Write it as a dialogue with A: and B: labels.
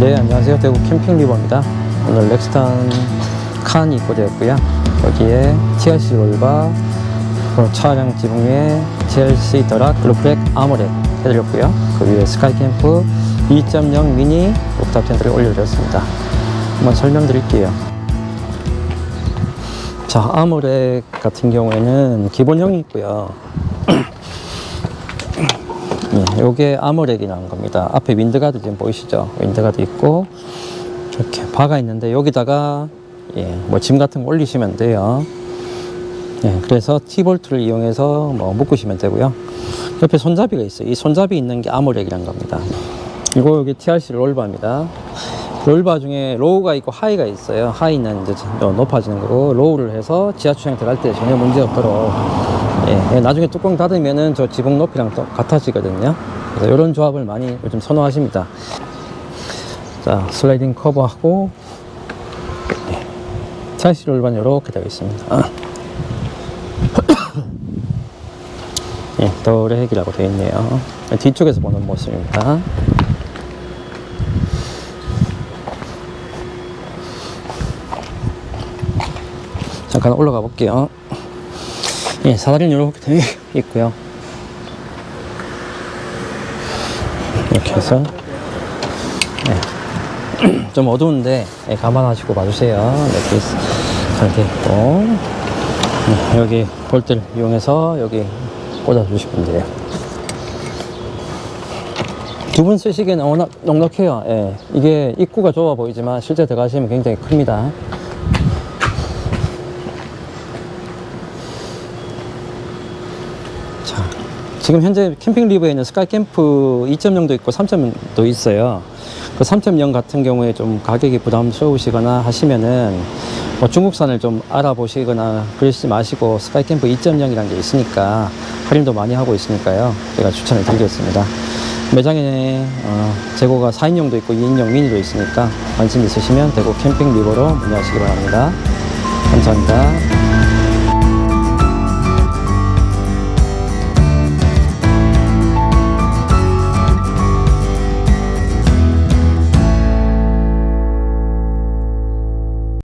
A: 네, 안녕하세요. 대구 캠핑 리버입니다. 오늘 렉스턴 칸이 입고되었고요. 여기에 TRC 롤바, 차량 지붕 위에 TRC 더락, 블루프렉 아모렉 해드렸고요. 그 위에 스카이캠프 2.0 미니 옥탑 텐트를 올려드렸습니다. 한번 설명드릴게요. 자, 아모렉 같은 경우에는 기본형이 있고요. 예, 요게 아모렉이라는 겁니다. 앞에 윈드가드 지금 보이시죠? 윈드가드 있고 이렇게 바가 있는데 여기다가 예, 뭐짐 같은 거 올리시면 돼요. 예, 그래서 T볼트를 이용해서 뭐 묶으시면 되고요. 옆에 손잡이가 있어요. 이 손잡이 있는 게 아모렉이라는 겁니다. 이거 여기 TRC 롤바입니다. 롤바 중에 로우가 있고 하이가 있어요. 하이는 이제 좀 높아지는 거고 로우를 해서 지하주차장 들어갈 때 전혀 문제 없도록 예, 예, 나중에 뚜껑 닫으면은 저 지붕 높이랑 또 같아지거든요. 그래서 이런 조합을 많이 요즘 선호하십니다. 자, 슬라이딩 커버하고 예, 차시 롤반 이렇게 되어 있습니다. 예, 더블 핵이라고 되어 있네요. 뒤쪽에서 보는 모습입니다. 잠깐 올라가 볼게요. 예, 사다리는 이렇게 되어 있고요. 이렇게 해서 예. 좀 어두운데 예, 감안하시고 봐주세요. 이렇게 잘돼 있고 예, 여기 볼트를 이용해서 여기 꽂아주시면 돼요. 두 분 쓰시기에는 워낙 넉넉해요. 예. 이게 입구가 좁아 보이지만 실제 들어가시면 굉장히 큽니다. 자, 지금 현재 캠핑 리브에는 스카이 캠프 2.0도 있고 3.0도 있어요. 그 3.0 같은 경우에 좀 가격이 부담스러우시거나 하시면은 뭐 중국산을 좀 알아보시거나 그러시지 마시고 스카이 캠프 2.0이라는 게 있으니까 할인도 많이 하고 있으니까요. 제가 추천을 드리겠습니다. 매장에 어, 재고가 4인용도 있고 2인용 미니도 있으니까 관심 있으시면 대구 캠핑 리버로 문의하시기 바랍니다. 감사합니다.